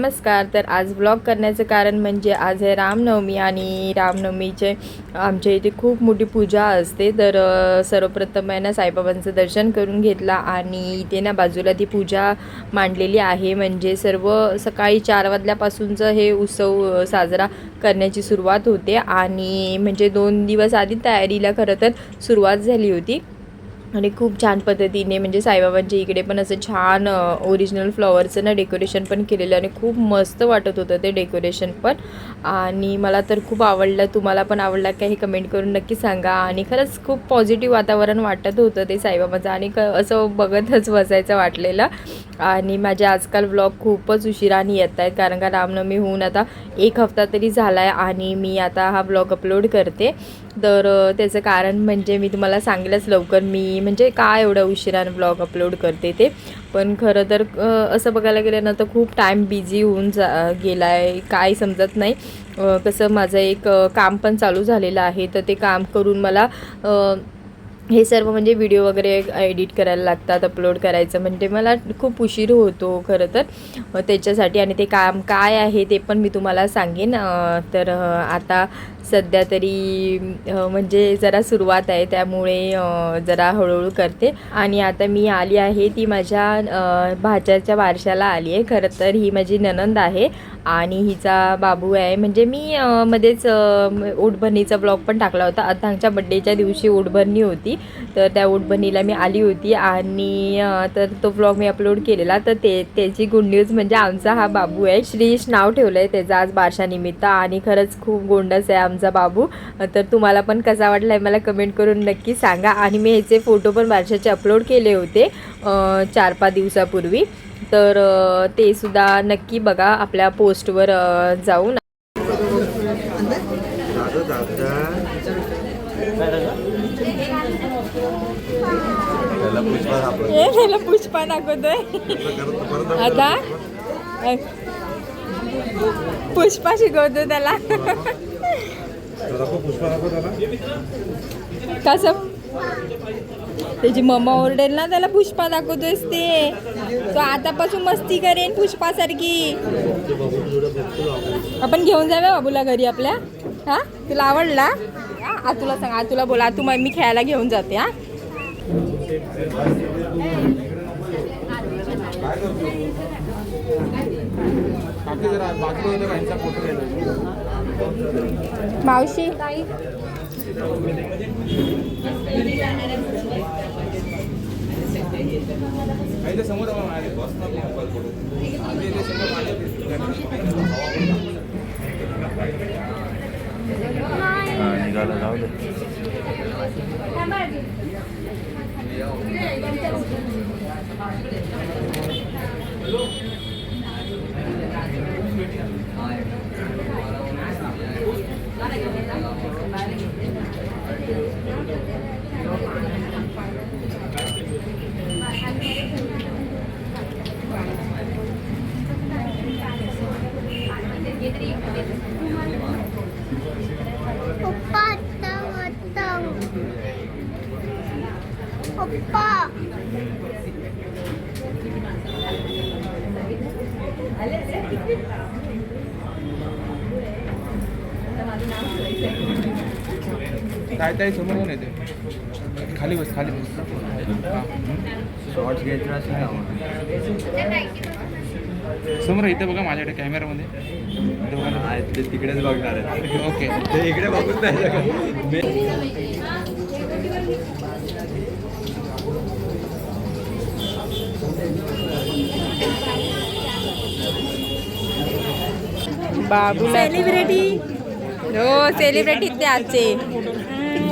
नमस्कार तर आज ब्लॉग करण्याचं कारण म्हणजे आज आहे रामनवमी आणि रामनवमीचे आमच्या इथे खूप मोठी पूजा असते. तर सर्वप्रथम आहे ना साईबाबांचं दर्शन करून घेतला आणि इथे ना बाजूला ती पूजा मांडलेली आहे. म्हणजे सर्व सकाळी चार वाजल्यापासूनचं हे उत्सव साजरा करण्याची सुरुवात होते आणि म्हणजे दोन दिवस आधी तयारीला खरं तर सुरुवात झाली होती. आणि खूप छान पद्धतीने म्हणजे साईबाबांच्या इकडे पण असं छान ओरिजिनल फ्लॉवरचं ना डेकोरेशन पण केलेलं आणि खूप मस्त वाटत होतं ते डेकोरेशन पण. आणि मला तर खूप आवडलं तुम्हाला पण आवडला का हे कमेंट करून नक्की सांगा. आणि खरंच खूप पॉझिटिव्ह वातावरण वाटत होतं ते साईबाबाचं आणि क असं बघतच बसायचं वाटलेलं. आणि माझे आजकाल ब्लॉग खूपच उशिराने येत आहेत कारण का रामनवमी होऊन आता एक हफ्ता तरी झाला आहे आणि मी आता हा ब्लॉग अपलोड करते. तर त्याचं कारण म्हणजे मी तुम्हाला सांगेलच लवकर. मी म्हणजे का एवढ्या उशिरानं ब्लॉग अपलोड करते ते? पण खरं तर असं बघायला गेलं ना तर खूप टाईम बिझी होऊन जा गेला आहे काय समजत नाही. कसं माझं एक काम पण चालू झालेलं आहे. तर ते काम करून मला हे सर्व म्हणजे व्हिडिओ वगैरे एडिट करायला लागतात अपलोड करायचं. म्हणजे मला खूप उशीर होतो खरं तर. त्याच्यासाठी आणि ते काम काय आहे ते पण मी तुम्हाला सांगेन. तर आता सध्या तरी म्हणजे जरा सुरुवात आहे त्यामुळे जरा हळूहळू करते. आणि आता मी आली आहे ती माझ्या भाच्याच्या वारशाला आली आहे. खरं तर ही माझी ननंद आहे आणि हिचा बाबू आहे. म्हणजे मी मध्येच उठभरणीचा ओटभरणीचा ब्लॉग पण टाकला होता. अथांगच्या बड्डेच्या दिवशी ओटभरणी होती. तर त्या ओटभरणीला मी आली होती आणि तर तो ब्लॉग मी अपलोड केलेला. तर ते त्याची गुड न्यूज म्हणजे आमचा हा बाबू आहे. श्रीश नाव ठेवलं आहे त्याचं आज बारशानिमित्त आणि खरंच खूप गोंडस आहे आमचं. बाबू. तर तुम्हाला पण कसा वाटला आहे मला कमेंट करून नक्की सांगा. आणि मी ह्याचे फोटो पण बारशाचे अपलोड केले होते चार पाच दिवसापूर्वी. तर ते सुद्धा नक्की बघा आपल्या पोस्टवर जाऊन. त्याला पुष्पा हे पुष्पा दाखवतोय. आता? पुष्पा शिकवतो त्याला दादा तो पुष्पा दाखव त्याला कसं त्याची मम्मा ओरडेल ना त्याला पुष्पा दाखवतोयस ते. तो आतापासून मस्ती करेन पुष्पासारखी. आपण घेऊन जाऊया बाबूला घरी आपल्या. हा? तुला आवडला? हा आ तुला सांग आ तुला बोला. तू मी खेळायला घेऊन जाते हा. मावशी? निघाला जाऊ दे. Opa, tahu tahu. Opa. ताई ताई समोर कोण येते? खाली बस खाली बस. शॉर्ट्स घ्यायचे असेल ना समोर इथे बघा माझ्याकडे कॅमेरामध्ये. ते तिकडेच बघणार आहेत. ओके. ते इकडे बघूच नाही शकत. मी- बाबू सेलिब्रिटी हो सेलिब्रिटी ते आजचे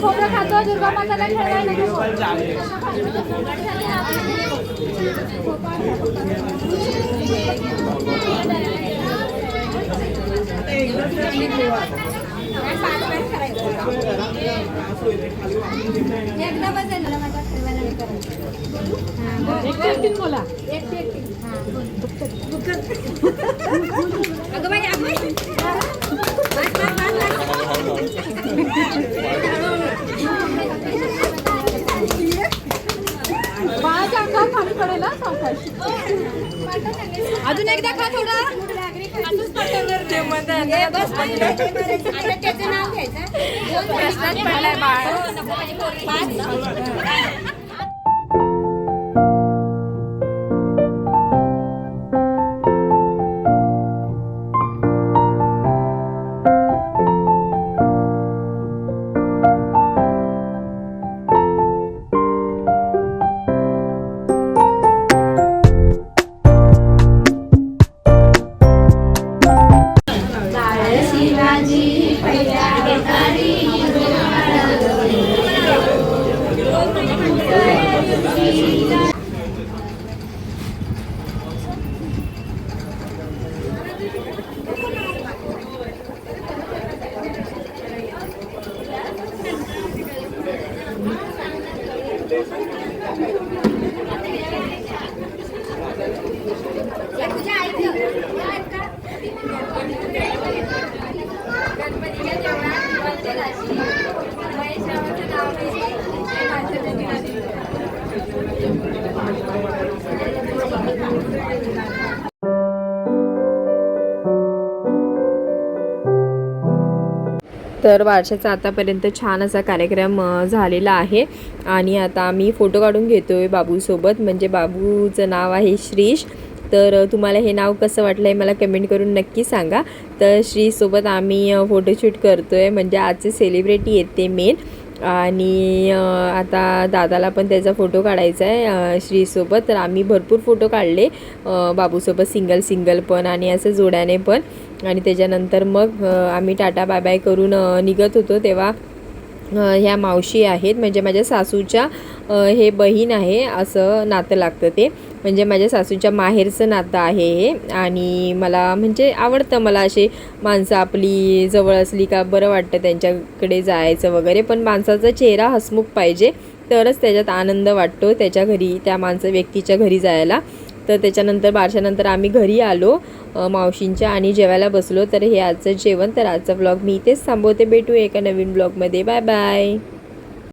खोबरं खातो दुर्गा माताला खेळवायला नको. एकटी एकटीच बोला. एकटी एकटी बाळाच्या त्याचं नाव घ्यायचं. प्रश्नच पडलाय बाळ. शिवाजी तर बारशाचा आतापर्यंत छान असा कार्यक्रम झालेला आहे. आणि आता आम्ही फोटो काढून घेतो आहे बाबूसोबत. म्हणजे बाबूचं नाव आहे श्रीश. तर तुम्हाला हे नाव कसं वाटलं आहे मला कमेंट करून नक्की सांगा. तर श्रीसोबत आम्ही फोटोशूट करतो आहे म्हणजे आजचे सेलिब्रिटी येते मेन आणि आता दादाला पण त्याचा फोटो काढायचा आहे श्रीसोबत तर आम्ही भरपूर फोटो काढले बाबूसोबत सिंगल सिंगल पण आणि असं जोड्याने पण. आणि त्याच्यानंतर मग आम्ही टाटा बाय बाय करून निघत होतो तेव्हा ह्या मावशी आहेत. म्हणजे माझ्या सासूच्या हे बहीण आहे असं नातं लागतं ते. म्हणजे माझ्या सासूच्या माहेरचं नातं आहे हे. आणि मला म्हणजे आवडतं मला असे माणसं आपली जवळ असली का बरं वाटतं त्यांच्याकडे जायचं वगैरे. पण माणसाचा चेहरा हसमुख पाहिजे तरच त्याच्यात आनंद वाटतो त्याच्या घरी त्या माणसं व्यक्तीच्या घरी जायला. तर त्याच्यानंतर बारशानंतर आम्ही घरी आलो मावशींच्या आणि जेवायला बसलो. तर हे आजचं जेवण. तर आजचा ब्लॉग मी इथेच थांबवते. भेटू एका नवीन ब्लॉगमध्ये बाय बाय